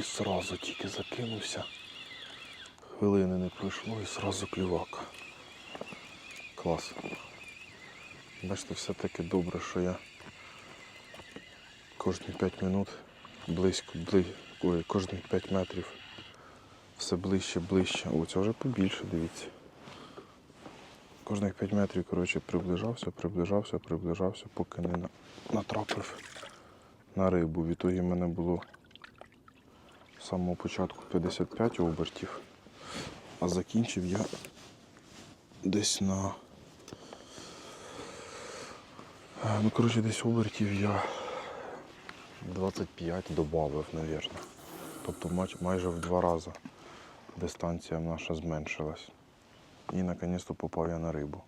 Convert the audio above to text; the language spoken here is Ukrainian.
сразу тільки закинувся. Хвилини не пройшло і сразу клювака. Клас. Бачите, все-таки добре, що я кожні 5 минут близько, бли... Ой, кожні 5 метрів все ближче, ближче. О, це вже побільше, дивіться. Кожних 5 метрів, коротше, приближався, приближався, приближався, поки не натрапив на рибу. В ітогі в мене було з самого початку 55 обертів, а закінчив я десь на. Ну, коротше, десь обертів я 25 додав, мабуть. Тобто май- майже в два рази дистанція наша зменшилась. І наконець-то попав я на рибу.